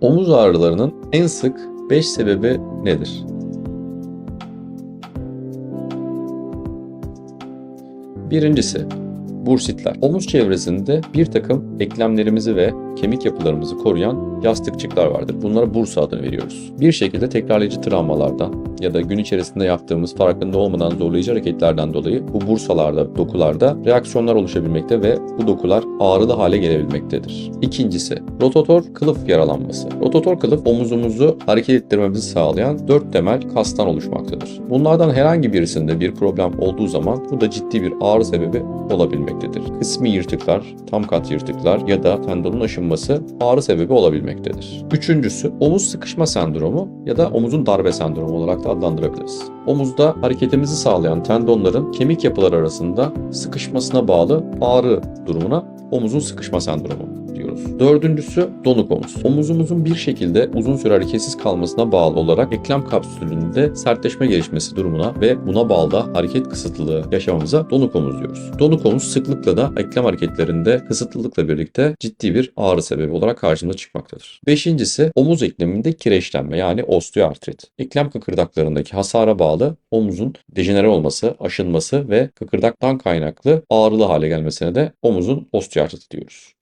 Omuz ağrılarının en sık 5 sebebi nedir? Birincisi, bursitler. Omuz çevresinde bir takım eklemlerimizi ve kemik yapılarımızı koruyan yastıkçıklar vardır. Bunlara bursa adını veriyoruz. Bir şekilde tekrarlayıcı travmalardan ya da gün içerisinde yaptığımız farkında olmadan zorlayıcı hareketlerden dolayı bu bursalarda, dokularda reaksiyonlar oluşabilmekte ve bu dokular ağrılı hale gelebilmektedir. İkincisi, rotator kılıf yaralanması. Rotator kılıf omuzumuzu hareket ettirmemizi sağlayan dört temel kastan oluşmaktadır. Bunlardan herhangi birisinde bir problem olduğu zaman bu da ciddi bir ağrı sebebi olabilmektedir. Kısmi yırtıklar, tam kat yırtıklar ya da tendonun aşınması ağrı sebebi olabilmektedir. Üçüncüsü omuz sıkışma sendromu ya da omuzun darbe sendromu olarak da adlandırabiliriz. Omuzda hareketimizi sağlayan tendonların kemik yapıları arasında sıkışmasına bağlı ağrı durumuna omuzun sıkışma sendromu diyoruz. Dördüncüsü donuk omuz. Omuzumuzun bir şekilde uzun süre hareketsiz kalmasına bağlı olarak eklem kapsülünde sertleşme gelişmesi durumuna ve buna bağlı da hareket kısıtlılığı yaşamamıza donuk omuz diyoruz. Donuk omuz sıklıkla da eklem hareketlerinde kısıtlılıkla birlikte ciddi bir ağrı sebebi olarak karşımıza çıkmaktadır. Beşincisi omuz ekleminde kireçlenme yani osteoartrit. Eklem kıkırdaklarındaki hasara bağlı omuzun dejenere olması, aşınması ve kıkırdaktan kaynaklı ağrılı hale gelmesine de omuzun osteoartrit diyoruz.